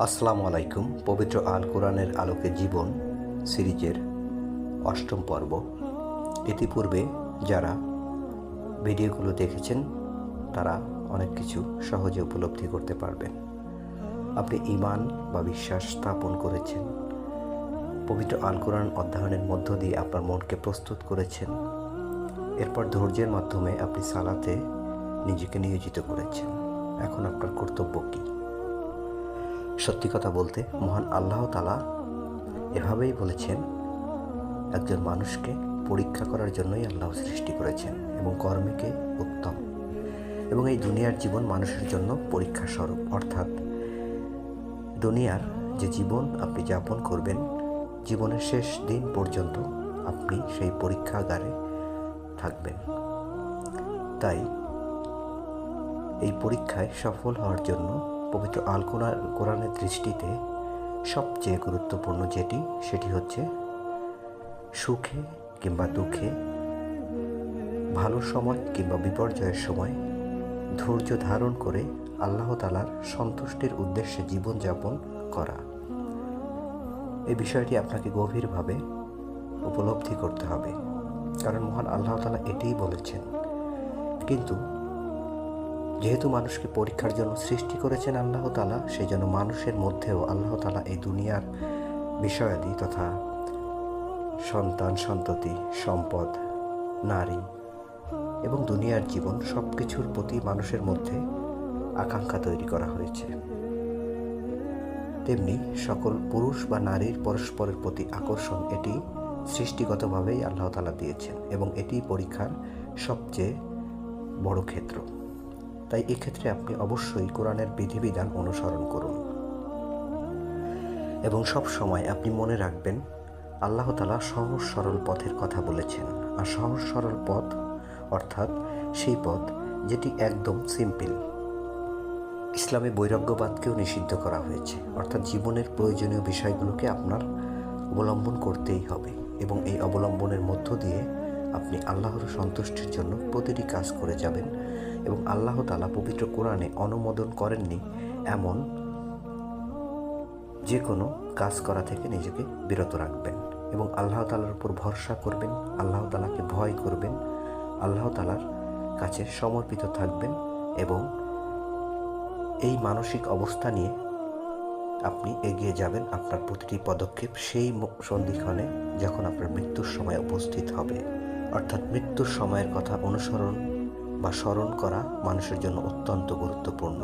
আসসালামু আলাইকুম, পবিত্র আল কোরআনের আলোকে জীবন সিরিজের অষ্টম পর্ব। ইতিপূর্বে যারা ভিডিওগুলো দেখেছেন, তারা অনেক কিছু সহজে উপলব্ধি করতে পারবেন। আপনি ইমান বা বিশ্বাস স্থাপন করেছেন, পবিত্র আল কোরআন অধ্যয়নের মধ্য দিয়ে আপনার মনকে প্রস্তুত করেছেন, এরপর ধৈর্যের মাধ্যমে আপনি সালাতে নিজেকে নিয়োজিত করেছেন। এখন আপনার কর্তব্য কী? সত্যি কথা বলতে মহান আল্লাহ তালা এভাবেই বলেছেন, একজন মানুষকে পরীক্ষা করার জন্যই আল্লাহ সৃষ্টি করেছেন এবং কর্মীকে উত্তম। এবং এই দুনিয়ার জীবন মানুষের জন্য পরীক্ষা স্বরূপ। অর্থাৎ দুনিয়ার যে জীবন আপনি যাপন করবেন, জীবনের শেষ দিন পর্যন্ত আপনি সেই পরীক্ষাগারে থাকবেন। তাই এই পরীক্ষায় সফল হওয়ার জন্য পবিত্র আল কোরআন কোরআনের দৃষ্টিতে সবচেয়ে গুরুত্বপূর্ণ যেটি, সেটি হচ্ছে সুখে কিংবা দুঃখে, ভালো সময় কিংবা বিপর্যয়ের সময় ধৈর্য ধারণ করে আল্লাহ তালার সন্তুষ্টির উদ্দেশ্যে জীবনযাপন করা। এই বিষয়টি আপনাকে গভীরভাবে উপলব্ধি করতে হবে। কারণ মহান আল্লাহ তালা এটিই বলেছেন, কিন্তু যেহেতু মানুষকে পরীক্ষার জন্য সৃষ্টি করেছেন আল্লাহ তালা সেই জন্য মানুষের মধ্যেও আল্লাহ তালা এই দুনিয়ার বিষয়াদি তথা সন্তান, সন্ততি, সম্পদ, নারী এবং দুনিয়ার জীবন সব কিছুর প্রতি মানুষের মধ্যে আকাঙ্ক্ষা তৈরি করা হয়েছে। তেমনি সকল পুরুষ বা নারীর পরস্পরের প্রতি আকর্ষণ এটি সৃষ্টিগতভাবেই আল্লাহ তালা দিয়েছেন এবং এটি পরীক্ষার সবচেয়ে বড় ক্ষেত্র। তাই এক্ষেত্রে আপনি অবশ্যই কোরআনের বিধিবিধান অনুসরণ করুন। এবং সব সময় আপনি মনে রাখবেন, আল্লাহ তালা সহজ সরল পথের কথা বলেছেন। আর সহজ সরল পথ অর্থাৎ সেই পথ যেটি একদম সিম্পল। ইসলামে বৈরাগ্যবাদকেও নিষিদ্ধ করা হয়েছে। অর্থাৎ জীবনের প্রয়োজনীয় বিষয়গুলোকে আপনার অবলম্বন করতেই হবে। এবং এই অবলম্বনের মধ্য দিয়ে আপনি আল্লাহর সন্তুষ্টির জন্য প্রতিটি কাজ করে যাবেন এবং আল্লাহ তালা পবিত্র কোরআনে অনুমোদন করেননি এমন যে কোনো কাজ করা থেকে নিজেকে বিরত রাখবেন এবং আল্লাহ তালার উপর ভরসা করবেন, আল্লাহ তালাকে ভয় করবেন, আল্লাহ তালার কাছে সমর্পিত থাকবেন এবং এই মানসিক অবস্থা নিয়ে আপনি এগিয়ে যাবেন আপনার প্রতিটি পদক্ষেপ সেই সন্ধিক্ষণে যখন আপনার মৃত্যুর সময় উপস্থিত হবে। অর্থাৎ মৃত্যুর সময়ের কথা অনুসরণ বা স্মরণ করা মানুষের জন্য অত্যন্ত গুরুত্বপূর্ণ।